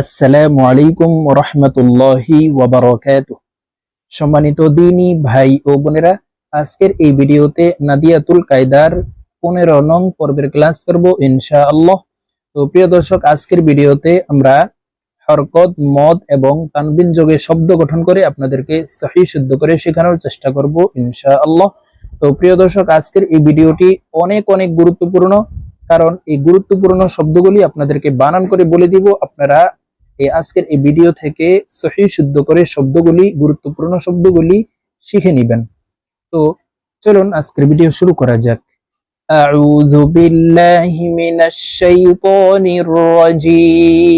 আসসালামু আলাইকুম রহমতুল্লাহি ওয়াবারাকাতু সম্মানিত দিনী ভাই ও বোনেরা, আজকের এই ভিডিওতে নাদিয়াতুল কায়দার পনেরো নং পর্বের ক্লাস করব ইনশাআল্লাহ। তো প্রিয় দর্শক, আজকের ভিডিওতে আমরা হরকত, মদ এবং তানবিন যোগে শব্দ গঠন করে আপনাদেরকে সহি শুদ্ধ করে শেখানোর চেষ্টা করব ইনশাআল্লাহ। তো প্রিয় দর্শক, আজকের এই ভিডিওটি অনেক অনেক গুরুত্বপূর্ণ, কারণ এই গুরুত্বপূর্ণ শব্দগুলি আপনাদেরকে বানান করে বলে দিব। আপনারা এই আজকের এই ভিডিও থেকে সহি শুদ্ধ করে শব্দগুলি গুরুত্বপূর্ণ শব্দগুলি শিখে নেবেন তো চলুন আজকের ভিডিও শুরু করা যাক أعوذ بالله من الشيطان الرجيم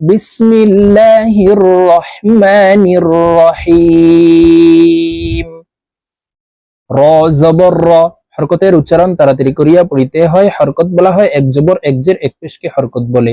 بسم الله الرحمن الرحيم র জবর র হরকতের উচ্চারণ তাড়াতাড়ি করিয়া পড়িতে হয় হরকত বলা হয় এক জবর এক জের এক পেশকে হরকত বলে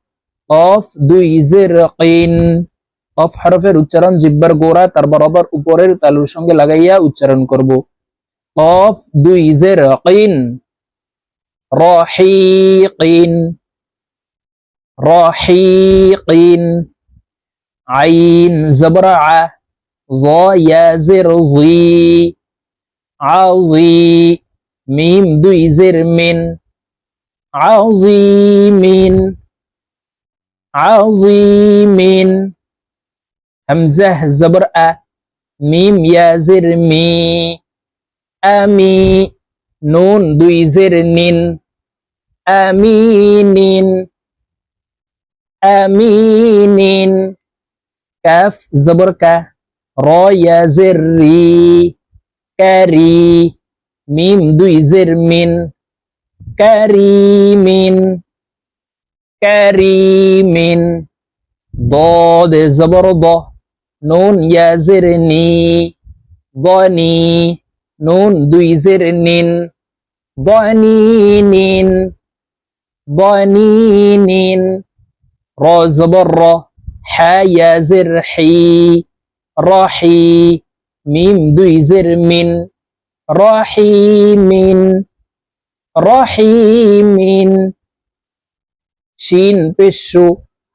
অফ দুই জের অফ হরফের উচ্চারণ জিব্বার গোড়া তার বরাবর উপরের তালুর সঙ্গে লাগাইয়া উচ্চারণ করব। অফ দুই জের কিন। রহিকিন। রহিকিন। আইন জবরা আ জ। জের জি আজি মিম দুই জের মিন। আজিমিন হামজাহ জবর আ মিম ইয়া জের মি আমি নুন দুই জের নিন আমিনিন আমিনিন কাফ জবর কা র ইয়া জের রি কারি মিম দুই জের মিন কারিমিন দ দে জবর দ নুন ইয়াজের নি গনি নুন দুই জের নিন গনি নিন গনি নিন র জবর র হা ইয়াজের হি রহি মিম দুই জের মিন রহিমিন রহিমিন শিন পেশু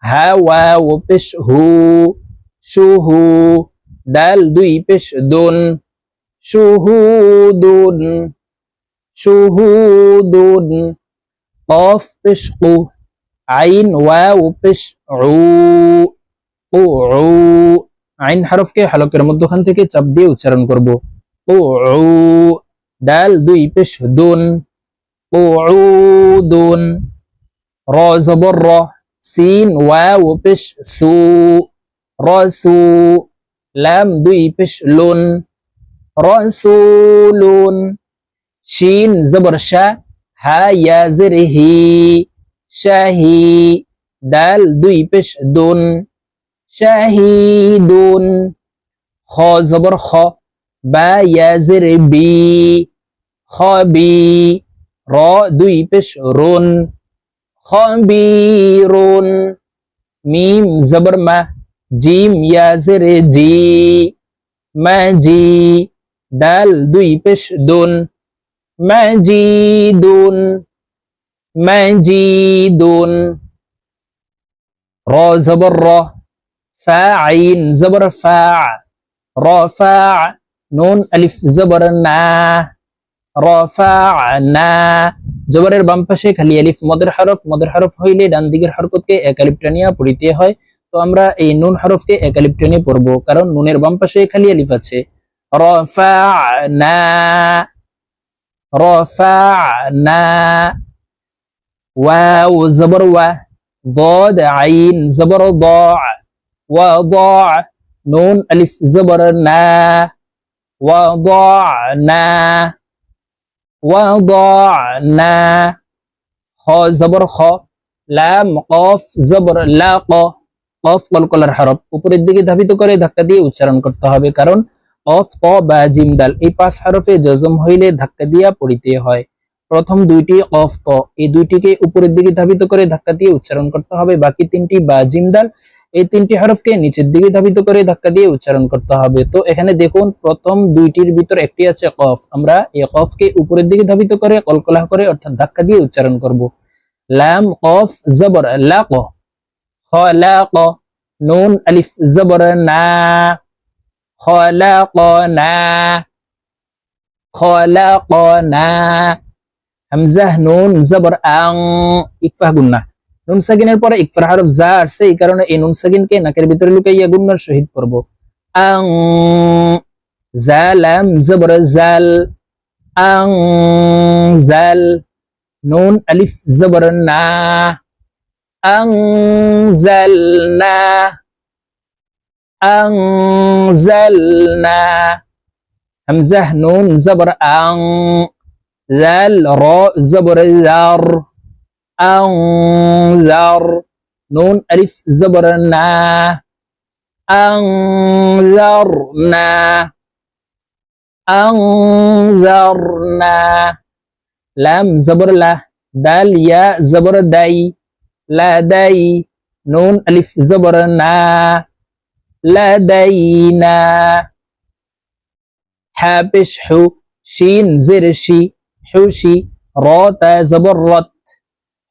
হা ওয়াও পেশ হু শুহু দাল দুই পেশ দুন শুহুদুন শুহুদুন কফ পেশ কু আইন ওয়াও পেশ উ উ আইন হরফকে হলকের মধ্যখান থেকে চাপ দিয়ে উচ্চারণ করব ও ডাল দুই পেশ দুন ও দুন র জবর র, সিন, ওয়াও, পেশ, সু রসু লাম, দুই, পেশ, লুন রসুলুন শিন, জবর, শা, হা, ইয়া হি শাহি দাল, দুই, পেশ, দুন শাহিদুন খ, জবর, খ, বা, ইয়া, জের, বি খবি র, দুই, পেশ, রুন খবিরুন মিম জবর মা জিম ইয়া জের জি মাজি দাল দুই পেশ দুন মাজিদুন মাজিদুন র জবর র ফা আইন জবর ফা রফা নুন আলিফ জবর না রফা'না জবরের বাম পাশে খালি আলিফ মদের হরফ মদের হরফ হইলে ডান দিকের হরকতকে এক আলিফ টানিয়া পড়িতে হয় তো আমরা এই নুন হরফকে এক আলিফ টেনে পড়বো কারণ নুনের বাম পাশে খালি আলিফ আছে রফা'না রফা'না ওয়াও জবর ওয়া ضاد عين زبر ضاع وضاع نون ألف زبر نا وضعنا উপরের দিকে ধাবিত করে ধাক্কা দিয়ে উচ্চারণ করতে হবে কারণ অফ ক বা জিমদাল এই পাঁচ হরফে জজম হইলে ধাক্কা দিয়া পড়িতে হয়। প্রথম দুইটি অফ ক এই দুইটিকে উপরের দিকে ধাবিত করে ধাক্কা দিয়ে উচ্চারণ করতে হবে। বাকি তিনটি বা জিমদাল এই তিনটি হরফকে নিচের দিকে ধাবিত করে ধাক্কা দিয়ে উচ্চারণ করতে হবে। তো এখানে দেখুন, প্রথম দুইটির ভিতর একটি আছে কফ। আমরা এই কফকে উপরের দিকে ধাবিত করে কলকলাহ করে অর্থাৎ ধাক্কা দিয়ে উচ্চারণ করব। লাম, কফ, জবর, লাক। খলাক নুন, আলিফ, জবর, না। খলাকনা খলাকনা হামজাহ নুন, জবর, আং। ইকফা গুন্না। নুনসাগিনের পরে ইকফার হারফ যা আসছে, এই কারণে এই নুনসাগিনকে নাকের ভিতরে লুকাইয়া গুন্নার শহীদ করব। আং জালাম জবর, জাল। আং, জাল। নুন, আলিফ, জবর, না। আং, জাল, না। আং, জাল, না। হামজাহ নুন, জবর, আং। জাল, র, জবর, জার। أنذر. نون ألف زبر نا أنذرنا. أنذرنا. لام زبر لا. دال يا زبر داي. لا داي. نون ألف زبر نا لدينا حابش حو شين زرشي. حوشي. راتا زبرت.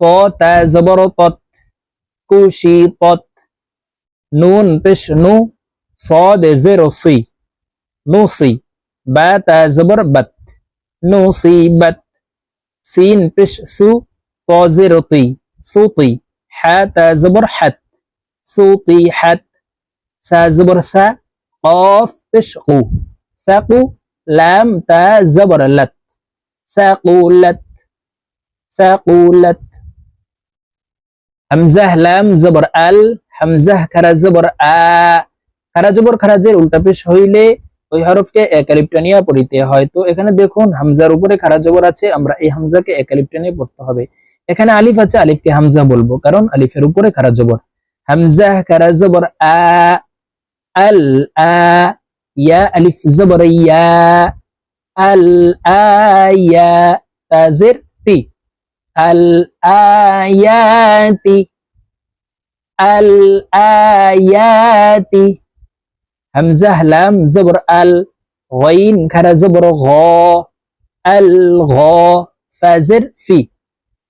ত তা জবর তত কুশি তত নুন পেশ নু صاد زر صي نوصي با تا زبر بت نصيبت سين بش سو طا زر طي صوتي حا تا زبر حت صوتي حت سا زبر سا قاف بشقو ساقو لام تا زبر لت ساقولت ساقولت হামজাহ লাম জবর, আল হামজাহ খারা, জবর, আ। খারা, জবর খারাজের উল্টা পেশ হইলে ওই হরফকে একালিপ্টানিয়া পড়িতে হয়। তো এখানে দেখুন, হামজার উপরে খারা, জবর আছে, আমরা এই হামজাকে একালিপ্টানিয়া পড়তে হবে। এখানে আলিফ আছে, আলিফকে হামজা বলব, কারণ আলিফের উপরে খারা, জবর। হামজাহ খারা, জবর, আ। আল, আ। ইয়া, আলিফ, জবর, ইয়া। আল আয়া তাজির الآيات الآيات. همزة لام زبر ال غين كرا زبر غا الغا فازر في.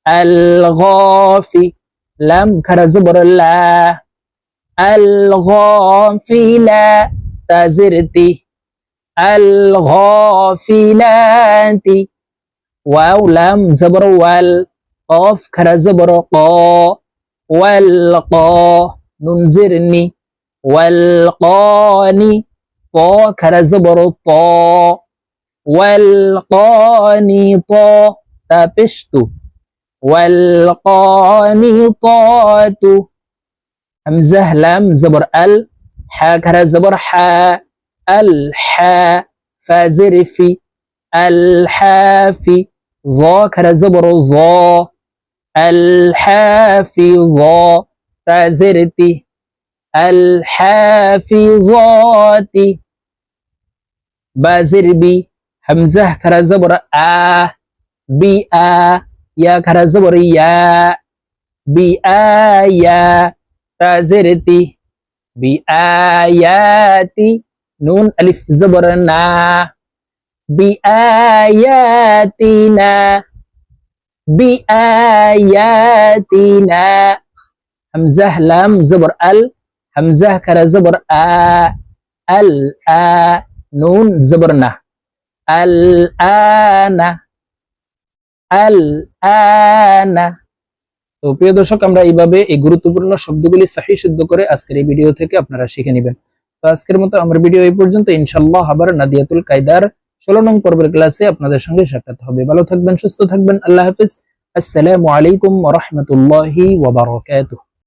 الغافي لام كرا زبر لا. الغافلة تزرتي الغافلات واو لام زبر وال. قاف كرزبر قا والقا ننذرني والقاني طا كرزبر طا والقاني طا تابشت والقاني طات همزة لام زبر ال حا كرزبر حا الحا فازرفي الحافي ظا كرزبر ظا. الحافظ فازرتي الحافظات. بازر بي. همزة كرا زبر آ. بي آ. يا كرا زبر يا. بي آيا فازرتي بآياتي نون ألف زبرنا بآياتنا বিআয়াতিনা হামজাহ লাম জবর আল হামজাহ খারা জবর আ আল আ নুন জবর না আল তো প্রিয় দর্শক, আমরা এইভাবে এই গুরুত্বপূর্ণ শব্দগুলি সাহি শুদ্ধ করে আজকের এই ভিডিও থেকে আপনারা শিখে নেবেন। তো আজকের মতো আমার ভিডিও এই পর্যন্ত। ইনশাল্লাহ আবার নাদিয়াতুল কায়দার ষোলো নং পর্বের ক্লাসে আপনাদের সঙ্গে সাক্ষাৎ হবে। ভালো থাকবেন, সুস্থ থাকবেন। আল্লাহ হাফিজ। আসসালামু আলাইকুম ওয়া ওবরাকাতুহ